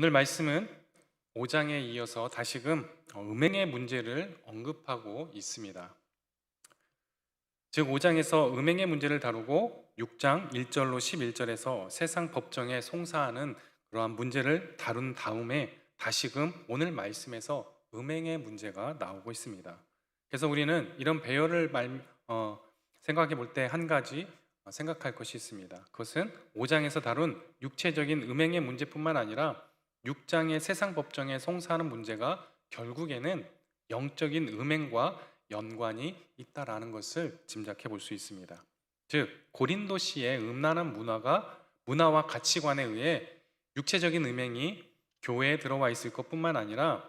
오늘 말씀은 5장에 이어서 다시금 어, 음행의 문제를 언급하고 있습니다. 즉 5장에서 음행의 문제를 다루고 6장 1절로 11절에서 세상 법정에 송사하는 그러한 문제를 다룬 다음에 다시금 오늘 말씀에서 음행의 문제가 나오고 있습니다. 그래서 우리는 이런 배열을 말, 어, 생각해 볼 때 한 가지 어, 생각할 것이 있습니다. 그것은 5장에서 다룬 육체적인 음행의 문제뿐만 아니라 6장의 세상 법정에 송사하는 문제가 결국에는 영적인 음행과 연관이 있다라는 것을 짐작해 볼 수 있습니다. 즉 고린도시의 음란한 문화가 문화와 가치관에 의해 육체적인 음행이 교회에 들어와 있을 것뿐만 아니라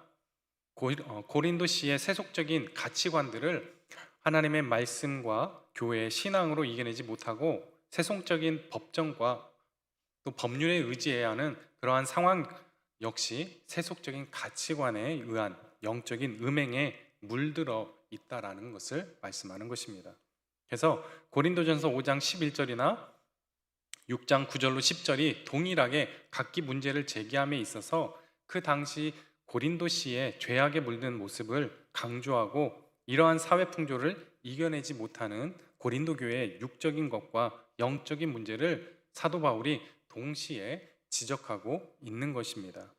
고- 어, 고린도시의 세속적인 가치관들을 하나님의 말씀과 교회의 신앙으로 이겨내지 못하고 세속적인 법정과 또 법률에 의지해야 하는 그러한 상황 역시 세속적인 가치관에 의한 영적인 음행에 물들어 있다라는 것을 말씀하는 것입니다. 그래서 고린도전서 5장 11절이나 6장 9절로 10절이 동일하게 각기 문제를 제기함에 있어서 그 당시 고린도 시의 죄악에 물든 모습을 강조하고 이러한 사회 풍조를 이겨내지 못하는 고린도 교회의 육적인 것과 영적인 문제를 사도 바울이 동시에 지적하고 있는 것입니다.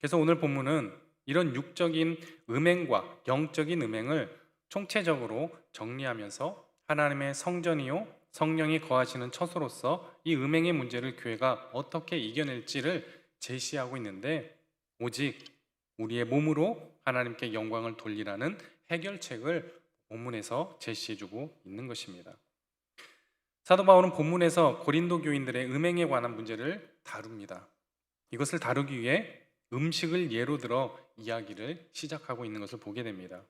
그래서 오늘 본문은 이런 육적인 음행과 영적인 음행을 총체적으로 정리하면서 하나님의 성전이요 성령이 거하시는 처소로서 이 음행의 문제를 교회가 어떻게 이겨낼지를 제시하고 있는데 오직 우리의 몸으로 하나님께 영광을 돌리라는 해결책을 본문에서 제시해주고 있는 것입니다. 사도 바울은 본문에서 고린도 교인들의 음행에 관한 문제를 다룹니다. 이것을 다루기 위해 음식을 예로 들어 이야기를 시작하고 있는 것을 보게 됩니다.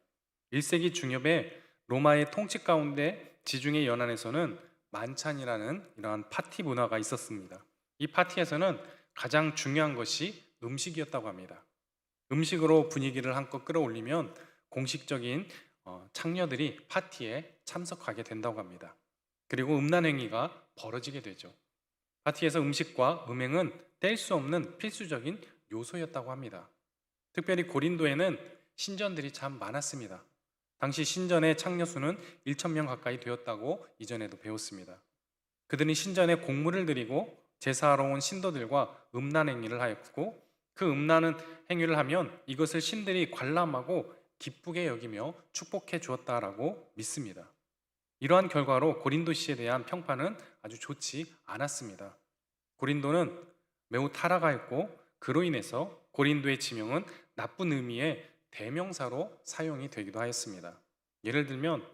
1세기 중엽에 로마의 통치 가운데 지중해 연안에서는 만찬이라는 이러한 파티 문화가 있었습니다. 이 파티에서는 가장 중요한 것이 음식이었다고 합니다. 음식으로 분위기를 한껏 끌어올리면 공식적인 어, 창녀들이 파티에 참석하게 된다고 합니다. 그리고 음란 행위가 벌어지게 되죠. 파티에서 음식과 음행은 뗄 수 없는 필수적인 요소였다고 합니다. 특별히 고린도에는 신전들이 참 많았습니다. 당시 신전의 창녀 수는 1천 명 가까이 되었다고 이전에도 배웠습니다. 그들이 신전에 공물을 드리고 제사하러 온 신도들과 음란 행위를 하였고 그 음란한 행위를 하면 이것을 신들이 관람하고 기쁘게 여기며 축복해 주었다라고 믿습니다. 이러한 결과로 고린도시에 대한 평판은 아주 좋지 않았습니다. 고린도는 매우 타락하였고 그로 인해서 고린도의 지명은 나쁜 의미의 대명사로 사용이 되기도 하였습니다. 예를 들면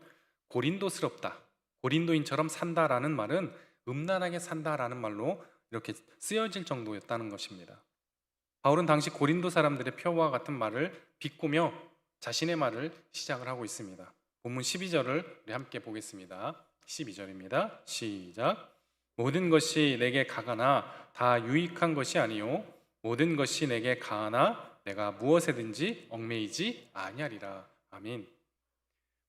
고린도스럽다, 고린도인처럼 산다라는 말은 음란하게 산다라는 말로 이렇게 쓰여질 정도였다는 것입니다. 바울은 당시 고린도 사람들의 표와 같은 말을 비꼬며 자신의 말을 시작을 하고 있습니다. 본문 12절을 우리 함께 보겠습니다. 12절입니다. 시작. 모든 것이 내게 가가나 다 유익한 것이 아니요 모든 것이 내게 가하나 내가 무엇에든지 얽매이지 아니하리라. 아멘.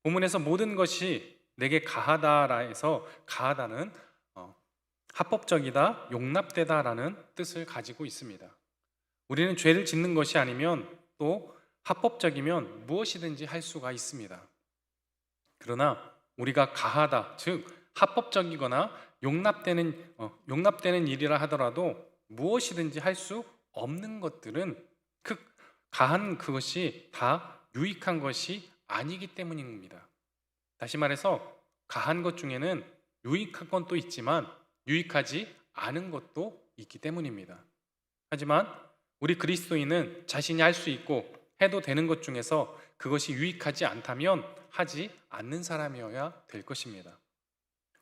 본문에서 모든 것이 내게 가하다라 해서 가하다는 어, 합법적이다, 용납되다라는 뜻을 가지고 있습니다. 우리는 죄를 짓는 것이 아니면 또 합법적이면 무엇이든지 할 수가 있습니다. 그러나 우리가 가하다, 즉 합법적이거나 용납되는 어, 용납되는 일이라 하더라도 무엇이든지 할 수 없는 것들은 그 가한 그것이 다 유익한 것이 아니기 때문입니다. 다시 말해서 가한 것 중에는 유익한 건 또 있지만 유익하지 않은 것도 있기 때문입니다. 하지만 우리 그리스도인은 자신이 할 수 있고 해도 되는 것 중에서 그것이 유익하지 않다면 하지 않는 사람이어야 될 것입니다.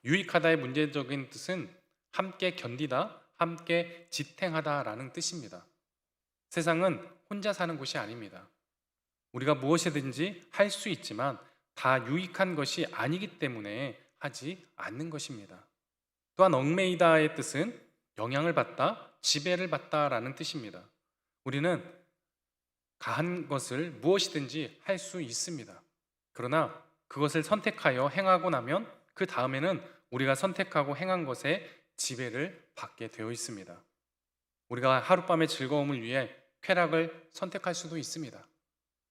유익하다의 문제적인 뜻은 함께 견디다, 함께 지탱하다라는 뜻입니다. 세상은 혼자 사는 곳이 아닙니다. 우리가 무엇이든지 할 수 있지만 다 유익한 것이 아니기 때문에 하지 않는 것입니다. 또한 얽매이다의 뜻은 영향을 받다, 지배를 받다라는 뜻입니다. 우리는 가한 것을 무엇이든지 할 수 있습니다. 그러나 그것을 선택하여 행하고 나면 그 다음에는 우리가 선택하고 행한 것에 지배를 받게 되어 있습니다. 우리가 하룻밤의 즐거움을 위해 쾌락을 선택할 수도 있습니다.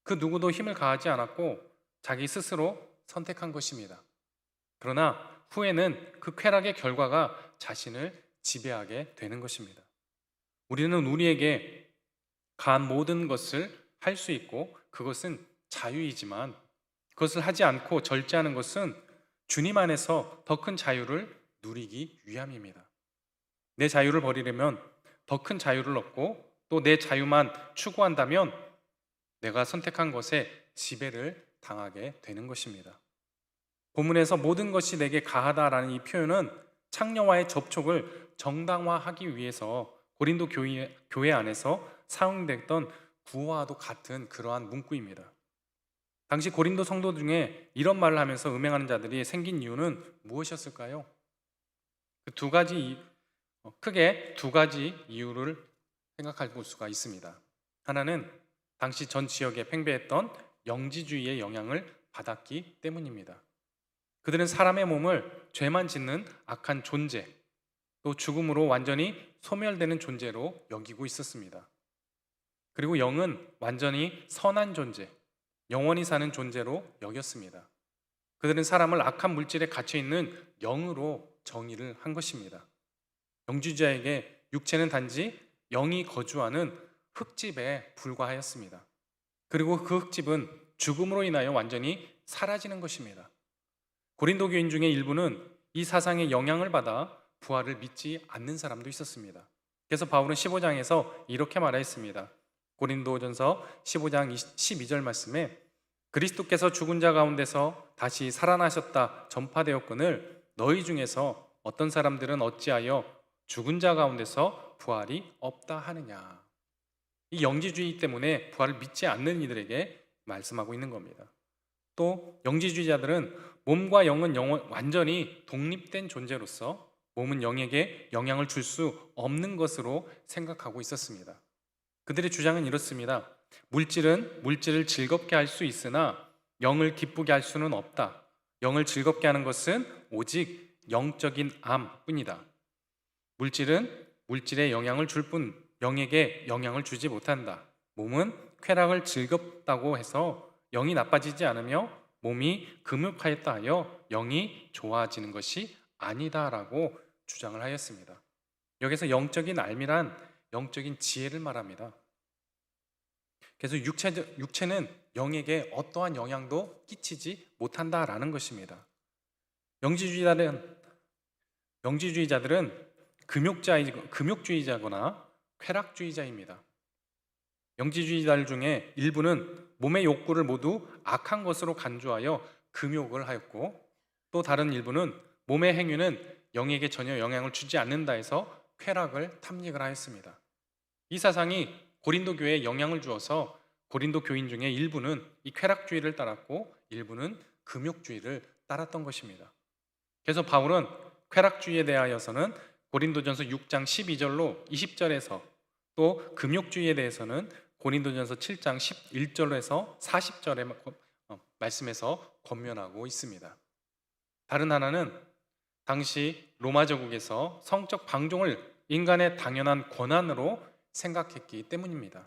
그 누구도 힘을 가하지 않았고 자기 스스로 선택한 것입니다. 그러나 후에는 그 쾌락의 결과가 자신을 지배하게 되는 것입니다. 우리는 우리에게 가한 모든 것을 할 수 있고 그것은 자유이지만 그것을 하지 않고 절제하는 것은 주님 안에서 더 큰 자유를 누리기 위함입니다. 내 자유를 버리려면 더 큰 자유를 얻고 또 내 자유만 추구한다면 내가 선택한 것에 지배를 당하게 되는 것입니다. 본문에서 모든 것이 내게 가하다라는 이 표현은 창녀와의 접촉을 정당화하기 위해서 고린도 교회, 교회 안에서 사용됐던 구호와도 같은 그러한 문구입니다. 당시 고린도 성도 중에 이런 말을 하면서 음행하는 자들이 생긴 이유는 무엇이었을까요? 그 두 가지 이- 어, 크게 두 가지 이유를 생각해 볼 수가 있습니다. 하나는 당시 전 지역에 팽배했던 영지주의의 영향을 받았기 때문입니다. 그들은 사람의 몸을 죄만 짓는 악한 존재, 또 죽음으로 완전히 소멸되는 존재로 여기고 있었습니다. 그리고 영은 완전히 선한 존재, 영원히 사는 존재로 여겼습니다. 그들은 사람을 악한 물질에 갇혀 있는 영으로 정의를 한 것입니다. 영주자에게 육체는 단지 영이 거주하는 흙집에 불과하였습니다. 그리고 그 흙집은 죽음으로 인하여 완전히 사라지는 것입니다. 고린도 교인 중에 일부는 이 사상의 영향을 받아 부활을 믿지 않는 사람도 있었습니다. 그래서 바울은 15장에서 이렇게 말했습니다. 고린도전서 15장 12절 말씀에 그리스도께서 죽은 자 가운데서 다시 살아나셨다 전파되었거늘 너희 중에서 어떤 사람들은 어찌하여 죽은 자 가운데서 부활이 없다 하느냐. 이 영지주의 때문에 부활을 믿지 않는 이들에게 말씀하고 있는 겁니다. 또 영지주의자들은 몸과 영은 영원, 완전히 독립된 존재로서 몸은 영에게 영향을 줄 수 없는 것으로 생각하고 있었습니다. 그들의 주장은 이렇습니다. 물질은 물질을 즐겁게 할 수 있으나 영을 기쁘게 할 수는 없다. 영을 즐겁게 하는 것은 오직 영적인 암뿐이다. 물질은 물질에 영향을 줄 뿐 영에게 영향을 주지 못한다. 몸은 쾌락을 즐겁다고 해서 영이 나빠지지 않으며 몸이 금욕하였다 하여 영이 좋아지는 것이 아니다라고 주장을 하였습니다. 여기서 영적인 알미란 영적인 지혜를 말합니다. 그래서 육체, 육체는 영에게 어떠한 영향도 끼치지 못한다라는 것입니다. 영지주의자들은 영지주의자들은 금욕자 금욕주의자거나 쾌락주의자입니다. 영지주의자들 중에 일부는 몸의 욕구를 모두 악한 것으로 간주하여 금욕을 하였고 또 다른 일부는 몸의 행위는 영에게 전혀 영향을 주지 않는다 해서 쾌락을 탐닉을 하였습니다. 이 사상이 고린도 교회에 영향을 주어서 고린도 교인 중에 일부는 이 쾌락주의를 따랐고 일부는 금욕주의를 따랐던 것입니다. 그래서 바울은 쾌락주의에 대하여서는 고린도전서 6장 12절로 20절에서 또 금욕주의에 대해서는 고린도전서 7장 11절에서 40절에 어, 말씀에서 권면하고 있습니다. 다른 하나는 당시 로마 제국에서 성적 방종을 인간의 당연한 권한으로 생각했기 때문입니다.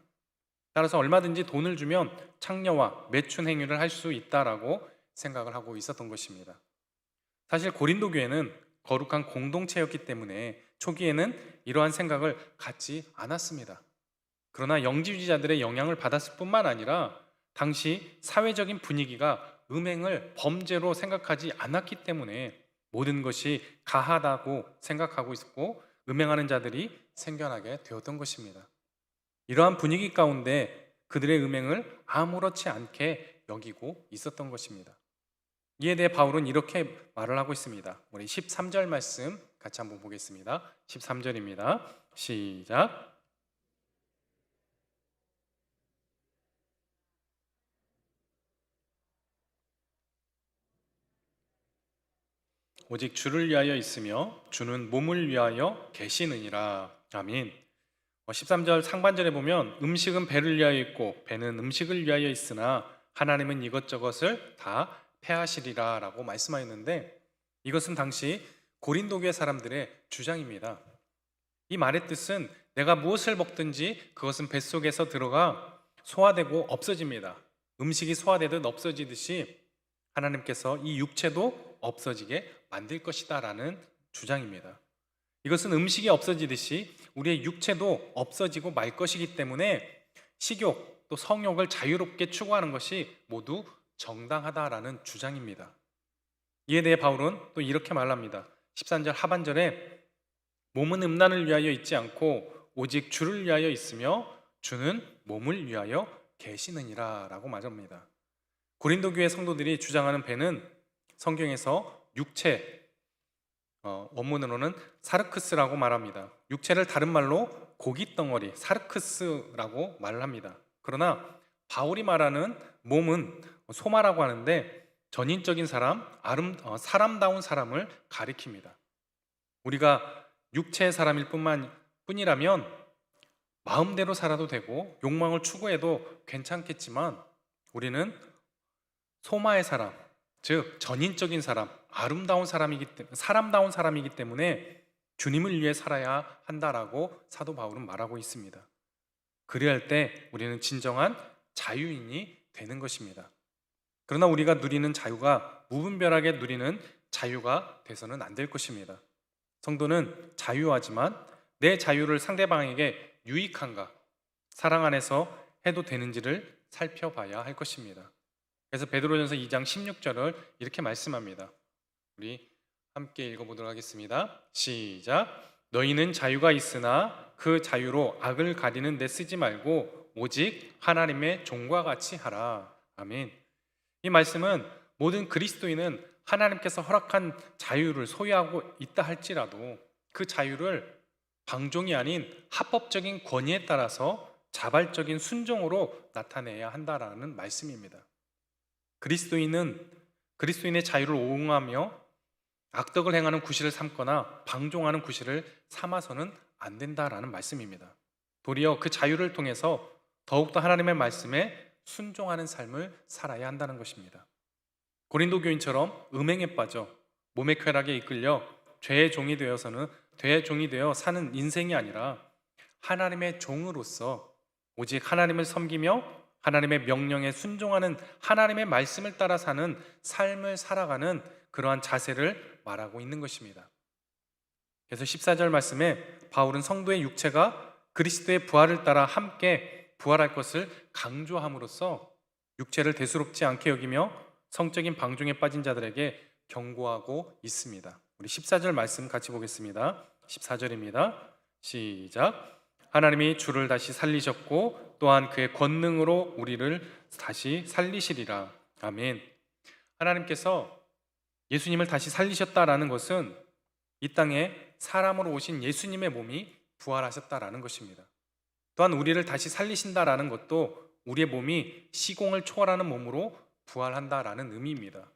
따라서 얼마든지 돈을 주면 창녀와 매춘 행위를 할 수 있다라고 생각을 하고 있었던 것입니다. 사실 고린도 교회는 거룩한 공동체였기 때문에 초기에는 이러한 생각을 갖지 않았습니다. 그러나 영지주의자들의 영향을 받았을 뿐만 아니라 당시 사회적인 분위기가 음행을 범죄로 생각하지 않았기 때문에 모든 것이 가하다고 생각하고 있었고 음행하는 자들이 생겨나게 되었던 것입니다. 이러한 분위기 가운데 그들의 음행을 아무렇지 않게 여기고 있었던 것입니다. 이에 대해 바울은 이렇게 말을 하고 있습니다. 우리 13절 말씀 같이 한번 보겠습니다. 13절입니다. 시작. 오직 주를 위하여 있으며 주는 몸을 위하여 계시느니라. 아멘. 13절 상반절에 보면 음식은 배를 위하여 있고 배는 음식을 위하여 있으나 하나님은 이것저것을 다 패하시리라라고 말씀하였는데 이것은 당시 고린도 교회 사람들의 주장입니다. 이 말의 뜻은 내가 무엇을 먹든지 그것은 뱃속에서 들어가 소화되고 없어집니다. 음식이 소화되듯 없어지듯이 하나님께서 이 육체도 없어지게 만들 것이다라는 주장입니다. 이것은 음식이 없어지듯이 우리의 육체도 없어지고 말 것이기 때문에 식욕 또 성욕을 자유롭게 추구하는 것이 모두 정당하다라는 주장입니다. 이에 대해 바울은 또 이렇게 말합니다. 13절 하반절에 몸은 음란을 위하여 있지 않고 오직 주를 위하여 있으며 주는 몸을 위하여 계시느니라라고 말합니다. 고린도 교회 성도들이 주장하는 배는 성경에서 육체 어, 원문으로는 사르크스라고 말합니다. 육체를 다른 말로 고기 덩어리 사르크스라고 말을 합니다. 그러나 바울이 말하는 몸은 소마라고 하는데 전인적인 사람, 아름, 어, 사람다운 사람을 가리킵니다. 우리가 육체의 사람일 뿐만 뿐이라면 마음대로 살아도 되고 욕망을 추구해도 괜찮겠지만 우리는 소마의 사람, 즉 전인적인 사람, 아름다운 사람이기 때문에 사람다운 사람이기 때문에 주님을 위해 살아야 한다라고 사도 바울은 말하고 있습니다. 그래야 할때 우리는 진정한 자유인이 되는 것입니다. 그러나 우리가 누리는 자유가 무분별하게 누리는 자유가 돼서는 안 될 것입니다. 성도는 자유하지만 내 자유를 상대방에게 유익한가, 사랑 안에서 해도 되는지를 살펴봐야 할 것입니다. 그래서 베드로전서 2장 16절을 이렇게 말씀합니다. 우리 함께 읽어보도록 하겠습니다. 시작. 너희는 자유가 있으나 그 자유로 악을 가리는 데 쓰지 말고 오직 하나님의 종과 같이 하라. 아멘. 이 말씀은 모든 그리스도인은 하나님께서 허락한 자유를 소유하고 있다 할지라도 그 자유를 방종이 아닌 합법적인 권위에 따라서 자발적인 순종으로 나타내야 한다라는 말씀입니다. 그리스도인은 그리스도인의 자유를 옹호하며 악덕을 행하는 구실을 삼거나 방종하는 구실을 삼아서는 안 된다라는 말씀입니다. 도리어 그 자유를 통해서 더욱더 하나님의 말씀에 순종하는 삶을 살아야 한다는 것입니다. 고린도 교인처럼 음행에 빠져 몸의 쾌락에 이끌려 죄의 종이 되어서는 죄의 종이 되어 사는 인생이 아니라 하나님의 종으로서 오직 하나님을 섬기며 하나님의 명령에 순종하는 하나님의 말씀을 따라 사는 삶을 살아가는 그러한 자세를 말하고 있는 것입니다. 그래서 14절 말씀에 바울은 성도의 육체가 그리스도의 부활을 따라 함께 부활할 것을 강조함으로써 육체를 대수롭지 않게 여기며 성적인 방종에 빠진 자들에게 경고하고 있습니다. 우리 14절 말씀 같이 보겠습니다. 14절입니다. 시작. 하나님이 주를 다시 살리셨고 또한 그의 권능으로 우리를 다시 살리시리라. 아멘. 하나님께서 예수님을 다시 살리셨다라는 것은 이 땅에 사람으로 오신 예수님의 몸이 부활하셨다라는 것입니다. 또한 우리를 다시 살리신다라는 것도 우리의 몸이 시공을 초월하는 몸으로 부활한다라는 의미입니다.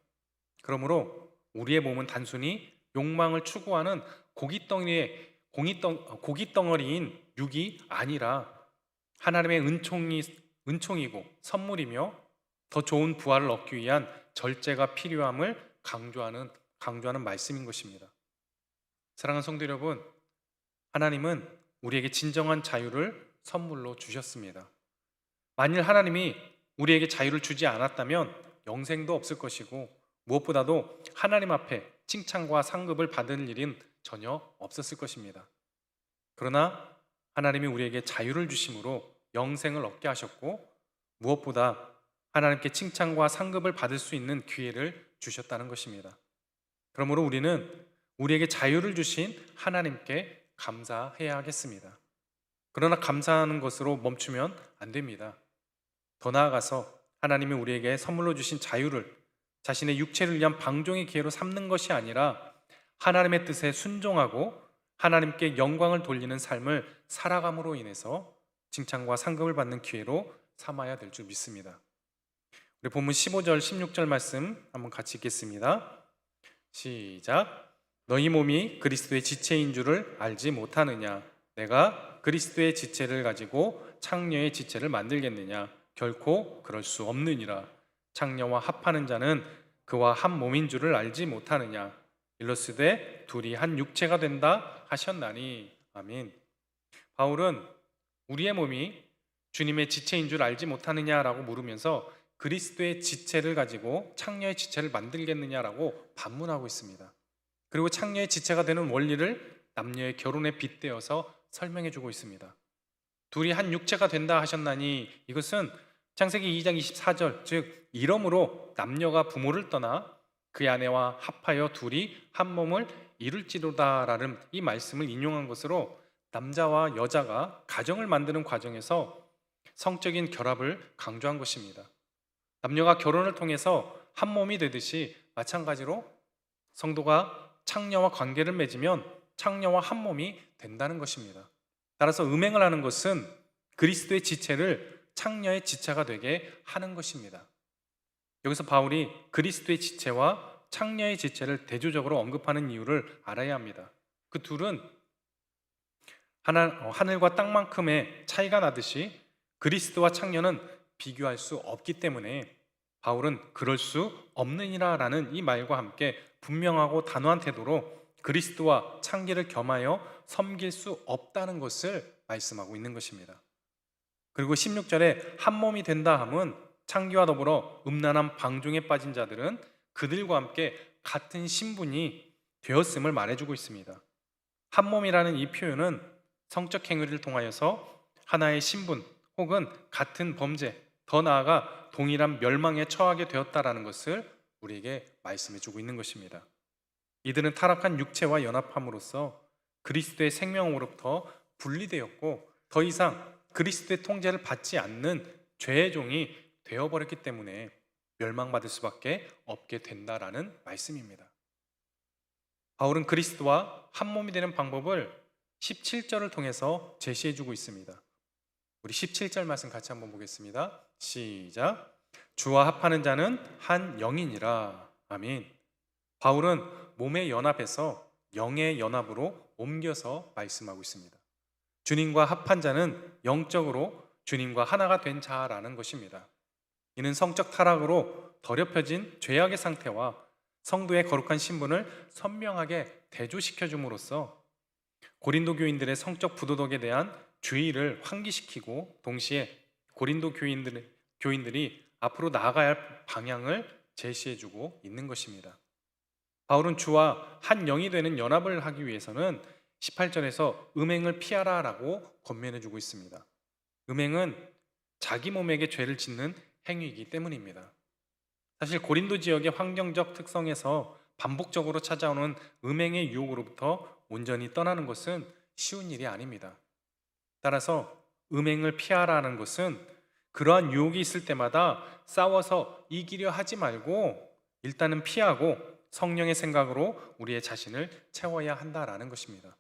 그러므로 우리의 몸은 단순히 욕망을 추구하는 고깃덩이의 고깃덩어리인 육이 아니라 하나님의 은총이 은총이고 선물이며 더 좋은 부활을 얻기 위한 절제가 필요함을 강조하는 강조하는 말씀인 것입니다. 사랑하는 성도 여러분, 하나님은 우리에게 진정한 자유를 선물로 주셨습니다. 만일 하나님이 우리에게 자유를 주지 않았다면 영생도 없을 것이고 무엇보다도 하나님 앞에 칭찬과 상급을 받을 일은 전혀 없었을 것입니다. 그러나 하나님이 우리에게 자유를 주심으로 영생을 얻게 하셨고 무엇보다 하나님께 칭찬과 상급을 받을 수 있는 기회를 주셨다는 것입니다. 그러므로 우리는 우리에게 자유를 주신 하나님께 감사해야 하겠습니다. 그러나 감사하는 것으로 멈추면 안 됩니다. 더 나아가서 하나님이 우리에게 선물로 주신 자유를 자신의 육체를 위한 방종의 기회로 삼는 것이 아니라 하나님의 뜻에 순종하고 하나님께 영광을 돌리는 삶을 살아감으로 인해서 칭찬과 상급을 받는 기회로 삼아야 될 줄 믿습니다. 우리 본문 15절, 16절 말씀 한번 같이 읽겠습니다. 시작. 너희 몸이 그리스도의 지체인 줄을 알지 못하느냐? 내가 그리스도의 지체를 가지고 창녀의 지체를 만들겠느냐? 결코 그럴 수 없느니라. 창녀와 합하는 자는 그와 한 몸인 줄을 알지 못하느냐? 일러스되 둘이 한 육체가 된다 하셨나니 아멘. 바울은 우리의 몸이 주님의 지체인 줄 알지 못하느냐라고 물으면서 그리스도의 지체를 가지고 창녀의 지체를 만들겠느냐라고 반문하고 있습니다. 그리고 창녀의 지체가 되는 원리를 남녀의 결혼에 빗대어서 설명해 주고 있습니다. 둘이 한 육체가 된다 하셨나니 이것은 창세기 2장 24절 즉 이러므로 남녀가 부모를 떠나 그의 아내와 합하여 둘이 한 몸을 이룰지로다라는 이 말씀을 인용한 것으로 남자와 여자가 가정을 만드는 과정에서 성적인 결합을 강조한 것입니다. 남녀가 결혼을 통해서 한 몸이 되듯이 마찬가지로 성도가 창녀와 관계를 맺으면 창녀와 한 몸이 된다는 것입니다. 따라서 음행을 하는 것은 그리스도의 지체를 창녀의 지체가 되게 하는 것입니다. 여기서 바울이 그리스도의 지체와 창녀의 지체를 대조적으로 언급하는 이유를 알아야 합니다. 그 둘은 하나, 어, 하늘과 땅만큼의 차이가 나듯이 그리스도와 창녀는 비교할 수 없기 때문에 바울은 그럴 수 없느니라라는 이 말과 함께 분명하고 단호한 태도로 그리스도와 창기를 겸하여 섬길 수 없다는 것을 말씀하고 있는 것입니다. 그리고 16절에 한 몸이 된다 함은 창기와 더불어 음란한 방종에 빠진 자들은 그들과 함께 같은 신분이 되었음을 말해주고 있습니다. 한 몸이라는 이 표현은 성적 행위를 통하여서 하나의 신분 혹은 같은 범죄, 더 나아가 동일한 멸망에 처하게 되었다라는 것을 우리에게 말씀해 주고 있는 것입니다. 이들은 타락한 육체와 연합함으로써 그리스도의 생명으로부터 분리되었고 더 이상 그리스도의 통제를 받지 않는 죄의 종이 되어버렸기 때문에 멸망받을 수밖에 없게 된다라는 말씀입니다. 바울은 그리스도와 한 몸이 되는 방법을 17절을 통해서 제시해 주고 있습니다. 우리 17절 말씀 같이 한번 보겠습니다. 시작. 주와 합하는 자는 한 영이니라. 아멘. 바울은 몸의 연합에서 영의 연합으로 옮겨서 말씀하고 있습니다. 주님과 합한 자는 영적으로 주님과 하나가 된 자라는 것입니다. 이는 성적 타락으로 더럽혀진 죄악의 상태와 성도의 거룩한 신분을 선명하게 대조시켜 줌으로써 고린도 교인들의 성적 부도덕에 대한 주의를 환기시키고 동시에 고린도 교인들, 교인들이 앞으로 나아가야 할 방향을 제시해주고 있는 것입니다. 바울은 주와 한 영이 되는 연합을 하기 위해서는 18절에서 음행을 피하라라고 권면해주고 있습니다. 음행은 자기 몸에게 죄를 짓는 행위이기 때문입니다. 사실 고린도 지역의 환경적 특성에서 반복적으로 찾아오는 음행의 유혹으로부터 온전히 떠나는 것은 쉬운 일이 아닙니다. 따라서 음행을 피하라는 것은 그러한 유혹이 있을 때마다 싸워서 이기려 하지 말고 일단은 피하고 성령의 생각으로 우리의 자신을 채워야 한다라는 것입니다.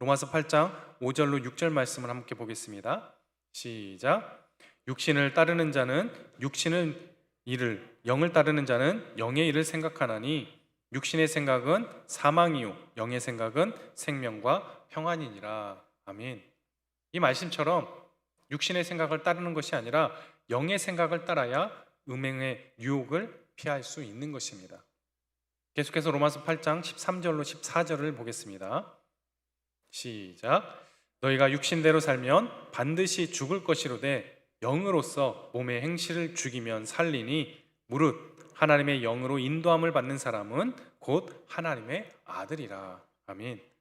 로마서 8장 5절로 6절 말씀을 함께 보겠습니다. 시작. 육신을 따르는 자는 육신의 일을 영을 따르는 자는 영의 일을 생각하나니 육신의 생각은 사망이요 영의 생각은 생명과 평안이니라. 아멘. 이 말씀처럼 육신의 생각을 따르는 것이 아니라 영의 생각을 따라야 음행의 유혹을 피할 수 있는 것입니다. 계속해서 로마서 8장 13절로 14절을 보겠습니다. 시작. 너희가 육신대로 살면 반드시 죽을 것이로되 영으로서 몸의 행실을 죽이면 살리니 무릇 하나님의 영으로 인도함을 받는 사람은 곧 하나님의 아들이라. 아멘.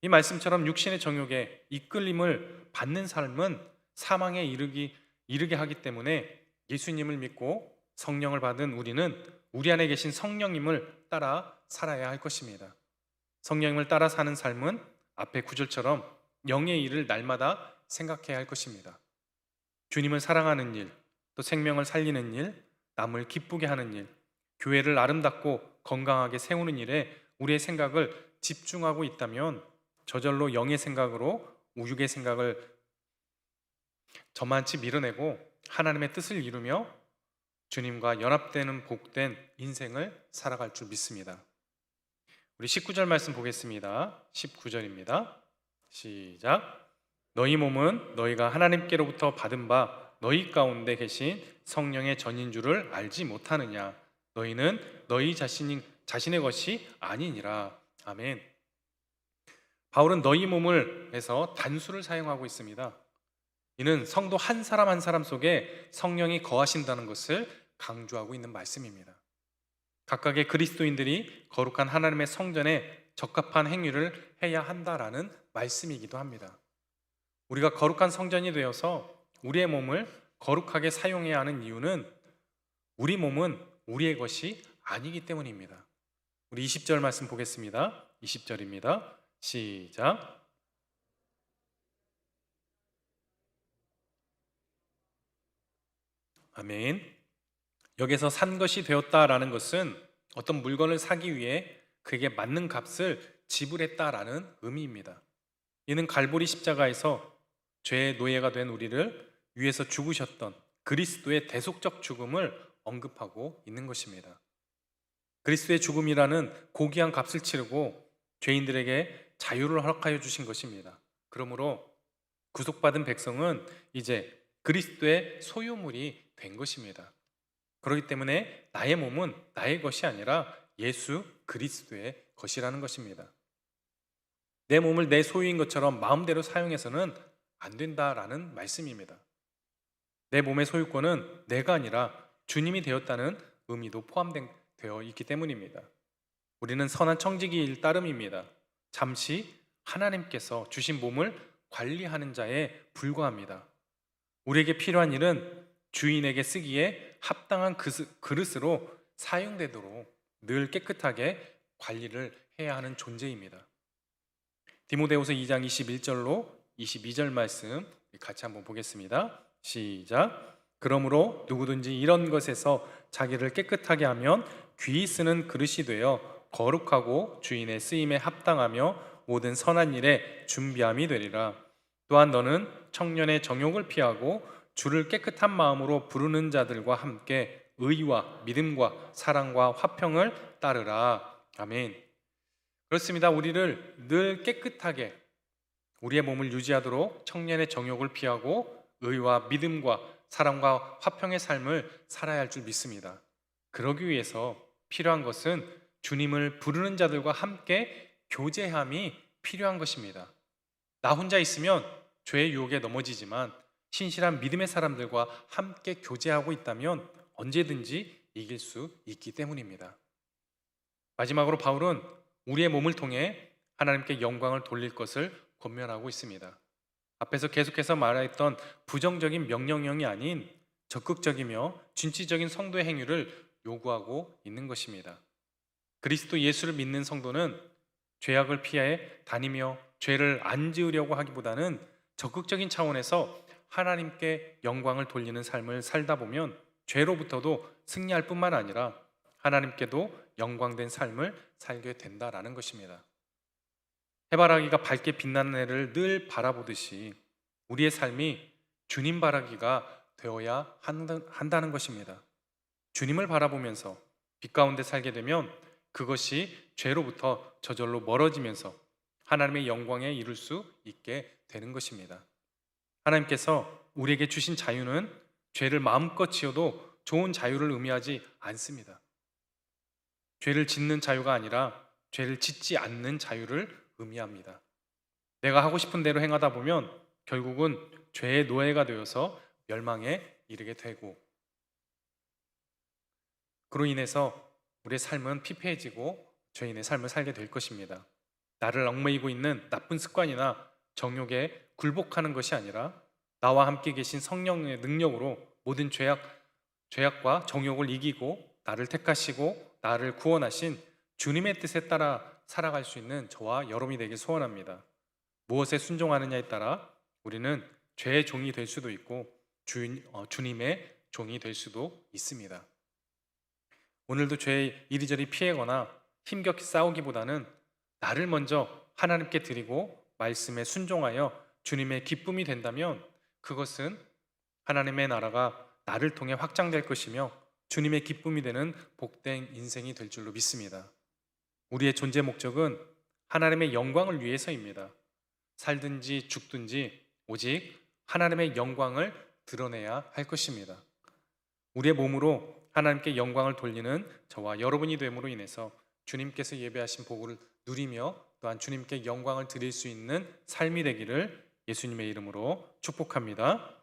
이 말씀처럼 육신의 정욕에 이끌림을 받는 삶은 사망에 이르기 이르게 하기 때문에 예수님을 믿고 성령을 받은 우리는 우리 안에 계신 성령님을 따라 살아야 할 것입니다. 성령님을 따라 사는 삶은 앞에 구절처럼 영의 일을 날마다 생각해야 할 것입니다. 주님을 사랑하는 일, 또 생명을 살리는 일, 남을 기쁘게 하는 일, 교회를 아름답고 건강하게 세우는 일에 우리의 생각을 집중하고 있다면 저절로 영의 생각으로 우육의 생각을 저만치 밀어내고 하나님의 뜻을 이루며 주님과 연합되는 복된 인생을 살아갈 줄 믿습니다. 우리 19절 말씀 보겠습니다. 19절입니다. 시작. 너희 몸은 너희가 하나님께로부터 받은 바 너희 가운데 계신 성령의 전인 줄을 알지 못하느냐? 너희는 너희 자신이 자신의 것이 아니니라. 아멘. 바울은 너희 몸을 해서 단수를 사용하고 있습니다. 이는 성도 한 사람 한 사람 속에 성령이 거하신다는 것을 강조하고 있는 말씀입니다. 각각의 그리스도인들이 거룩한 하나님의 성전에 적합한 행위를 해야 한다라는 말씀이기도 합니다. 우리가 거룩한 성전이 되어서 우리의 몸을 거룩하게 사용해야 하는 이유는 우리 몸은 우리의 것이 아니기 때문입니다. 우리 20절 말씀 보겠습니다. 20절입니다. 시작. 아멘. 여기서 산 것이 되었다라는 것은 어떤 물건을 사기 위해 그에게 맞는 값을 지불했다라는 의미입니다. 이는 갈보리 십자가에서 죄의 노예가 된 우리를 위해서 죽으셨던 그리스도의 대속적 죽음을 언급하고 있는 것입니다. 그리스도의 죽음이라는 고귀한 값을 치르고 죄인들에게 자유를 허락하여 주신 것입니다. 그러므로 구속받은 백성은 이제 그리스도의 소유물이 된 것입니다. 그렇기 때문에 나의 몸은 나의 것이 아니라 예수 그리스도의 것이라는 것입니다. 내 몸을 내 소유인 것처럼 마음대로 사용해서는 안 된다라는 말씀입니다. 내 몸의 소유권은 내가 아니라 주님이 되었다는 의미도 포함되어 있기 때문입니다. 우리는 선한 청지기일 따름입니다. 잠시 하나님께서 주신 몸을 관리하는 자에 불과합니다. 우리에게 필요한 일은 주인에게 쓰기에 합당한 그릇으로 사용되도록 늘 깨끗하게 관리를 해야 하는 존재입니다. 디모데후서 2장 21절로 22절 말씀 같이 한번 보겠습니다. 시작. 그러므로 누구든지 이런 것에서 자기를 깨끗하게 하면 귀히 쓰는 그릇이 되어 거룩하고 주인의 쓰임에 합당하며 모든 선한 일에 준비함이 되리라. 또한 너는 청년의 정욕을 피하고 주를 깨끗한 마음으로 부르는 자들과 함께 의와 믿음과 사랑과 화평을 따르라. 아멘. 그렇습니다. 우리를 늘 깨끗하게 우리의 몸을 유지하도록 청년의 정욕을 피하고 의와 믿음과 사랑과 화평의 삶을 살아야 할 줄 믿습니다. 그러기 위해서 필요한 것은 주님을 부르는 자들과 함께 교제함이 필요한 것입니다. 나 혼자 있으면 죄의 유혹에 넘어지지만 신실한 믿음의 사람들과 함께 교제하고 있다면 언제든지 이길 수 있기 때문입니다. 마지막으로 바울은 우리의 몸을 통해 하나님께 영광을 돌릴 것을 권면하고 있습니다. 앞에서 계속해서 말했던 부정적인 명령형이 아닌 적극적이며 진취적인 성도의 행위를 요구하고 있는 것입니다. 그리스도 예수를 믿는 성도는 죄악을 피해 다니며 죄를 안 지으려고 하기보다는 적극적인 차원에서 하나님께 영광을 돌리는 삶을 살다 보면 죄로부터도 승리할 뿐만 아니라 하나님께도 영광된 삶을 살게 된다라는 것입니다. 해바라기가 밝게 빛나는 해를 늘 바라보듯이 우리의 삶이 주님 바라기가 되어야 한다는 것입니다. 주님을 바라보면서 빛 가운데 살게 되면 그것이 죄로부터 저절로 멀어지면서 하나님의 영광에 이룰 수 있게 되는 것입니다. 하나님께서 우리에게 주신 자유는 죄를 마음껏 지어도 좋은 자유를 의미하지 않습니다. 죄를 짓는 자유가 아니라 죄를 짓지 않는 자유를 의미합니다. 내가 하고 싶은 대로 행하다 보면 결국은 죄의 노예가 되어서 멸망에 이르게 되고 그로 인해서 우리의 삶은 피폐해지고 죄인의 삶을 살게 될 것입니다. 나를 얽매이고 있는 나쁜 습관이나 정욕에 굴복하는 것이 아니라 나와 함께 계신 성령의 능력으로 모든 죄악, 죄악과 정욕을 이기고 나를 택하시고 나를 구원하신 주님의 뜻에 따라 살아갈 수 있는 저와 여러분이 되길 소원합니다. 무엇에 순종하느냐에 따라 우리는 죄의 종이 될 수도 있고 주, 어, 주님의 종이 될 수도 있습니다. 오늘도 죄에 이리저리 피해거나 힘겹게 싸우기보다는 나를 먼저 하나님께 드리고 말씀에 순종하여 주님의 기쁨이 된다면 그것은 하나님의 나라가 나를 통해 확장될 것이며 주님의 기쁨이 되는 복된 인생이 될 줄로 믿습니다. 우리의 존재 목적은 하나님의 영광을 위해서입니다. 살든지 죽든지 오직 하나님의 영광을 드러내야 할 것입니다. 우리의 몸으로 하나님께 영광을 돌리는 저와 여러분이 됨으로 인해서 주님께서 예배하신 복을 누리며 또한 주님께 영광을 드릴 수 있는 삶이 되기를 예수님의 이름으로 축복합니다.